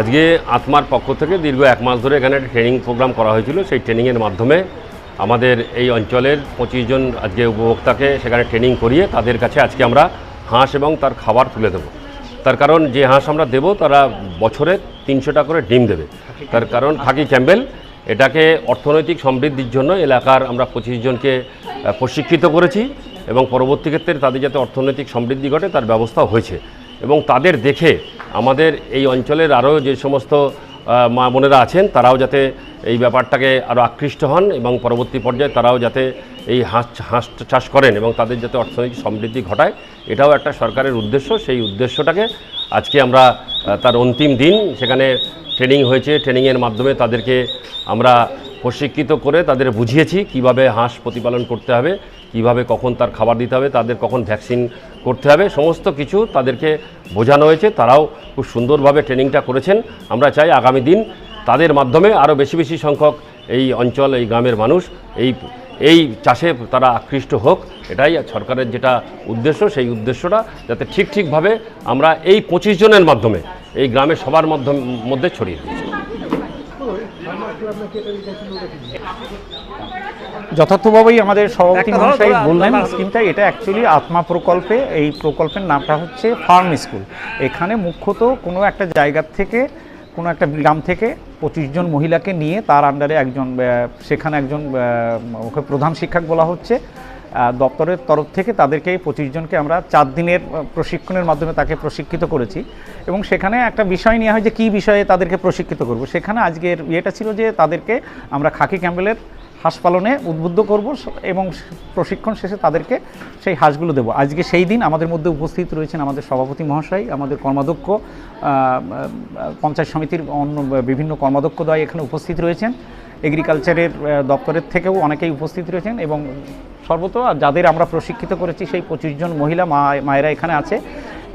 আজকে আত্মার পক্ষ থেকে দীর্ঘ এক মাস ধরে এখানে একটা ট্রেনিং প্রোগ্রাম করা হয়েছিল। সেই ট্রেনিংয়ের মাধ্যমে আমাদের এই অঞ্চলের পঁচিশ জন আজকে উপভোক্তাকে সেখানে ট্রেনিং করিয়ে তাদের কাছে আজকে আমরা হাঁস এবং তার খাবার তুলে দেবো। তার কারণ যে হাঁস আমরা দেবো, তারা বছরে তিনশোটা করে ডিম দেবে। তার কারণ খাকি ক্যাম্বেল, এটাকে অর্থনৈতিক সমৃদ্ধির জন্য এলাকার আমরা পঁচিশ জনকে প্রশিক্ষিত করেছি এবং পরবর্তী ক্ষেত্রে তাদের যাতে অর্থনৈতিক সমৃদ্ধি ঘটে, তার ব্যবস্থা হয়েছে। এবং তাদের দেখে আমাদের এই অঞ্চলের আরও যে সমস্ত মা বোনেরা আছেন তারাও যাতে এই ব্যাপারটাকে আরও আকৃষ্ট হন এবং পরবর্তী পর্যায়ে তারাও যাতে এই হাঁস হাঁস চাষ করেন এবং তাদের যাতে অর্থনৈতিক সমৃদ্ধি ঘটায়, এটাও একটা সরকারের উদ্দেশ্য। সেই উদ্দেশ্যটাকে আজকে আমরা তার অন্তিম দিন, সেখানে ট্রেনিং হয়েছে। ট্রেনিংয়ের মাধ্যমে তাদেরকে আমরা প্রশিক্ষিত করে তাদের বুঝিয়েছি কীভাবে হাঁস প্রতিপালন করতে হবে, কীভাবে কখন তার খাবার দিতে হবে, তাদের কখন ভ্যাকসিন করতে হবে, সমস্ত কিছু তাদেরকে বোঝানো হয়েছে। তারাও খুব সুন্দরভাবে ট্রেনিংটা করেছেন। আমরা চাই আগামী দিন তাদের মাধ্যমে আরও বেশি বেশি সংখ্যক এই অঞ্চল এই গ্রামের মানুষ এই এই চাষে তারা আকৃষ্ট হোক এটাই সরকারের যেটা উদ্দেশ্য সেই উদ্দেশ্যটা যাতে ঠিক ঠিকভাবে আমরা এই পঁচিশ জনের মাধ্যমে এই গ্রামের সবার মাধ্যম মধ্যে ছড়িয়ে দিচ্ছি যথার্থভাবেই আমাদের সভাপতি মহাশয় বললেন স্কিমটা এটা অ্যাকচুয়ালি আত্মা প্রকল্পে এই প্রকল্পের নামটা হচ্ছে ফার্ম স্কুল এখানে মুখ্যত কোনো একটা জায়গার থেকে কোনো একটা গ্রাম থেকে পঁচিশ জন মহিলাকে নিয়ে তার আন্ডারে একজন সেখানে একজন ওকে প্রধান শিক্ষক বলা হচ্ছে। দপ্তরের তরফ থেকে তাদেরকে পঁচিশ জনকে আমরা চার দিনের প্রশিক্ষণের মাধ্যমে তাকে প্রশিক্ষিত করেছি। এবং সেখানে একটা বিষয় নেওয়া হয় যে কী বিষয়ে তাদেরকে প্রশিক্ষিত করব। সেখানে আজকের ইয়েটা ছিল যে তাদেরকে আমরা খাকি ক্যাম্বেলের হাঁস পালনে উদ্বুদ্ধ করব এবং প্রশিক্ষণ শেষে তাদেরকে সেই হাঁসগুলো দেবো। আজকে সেই দিন আমাদের মধ্যে উপস্থিত রয়েছেন আমাদের সভাপতি মহাশয়, আমাদের কর্মাধ্যক্ষ পঞ্চায়েত সমিতির অন্য বিভিন্ন কর্মাধ্যক্ষদ্বয় এখানে উপস্থিত রয়েছেন। এগ্রিকালচারের দপ্তরের থেকেও অনেকেই উপস্থিত রয়েছেন এবং সর্বত যাদের আমরা প্রশিক্ষিত করেছি সেই পঁচিশ জন মহিলা মা, মায়েরা এখানে আছে।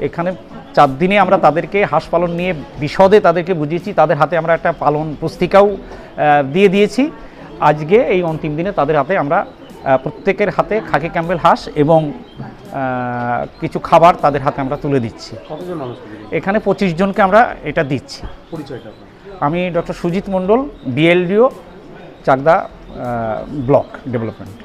এখানে চার দিনে আমরা তাদেরকে হাঁস পালন নিয়ে বিশদে তাদেরকে বুঝিয়েছি। তাদের হাতে আমরা একটা পালন পুস্তিকাও দিয়ে দিয়েছি। আজকে এই অন্তিম দিনে তাদের হাতে আমরা প্রত্যেকের হাতে খাকি ক্যাম্বেল হাঁস এবং কিছু খাবার তাদের হাতে আমরা তুলে দিচ্ছি? এখানে পঁচিশ জনকে আমরা এটা দিচ্ছি। আমি doctor Sujit Mondal BLDO Chakdah block development.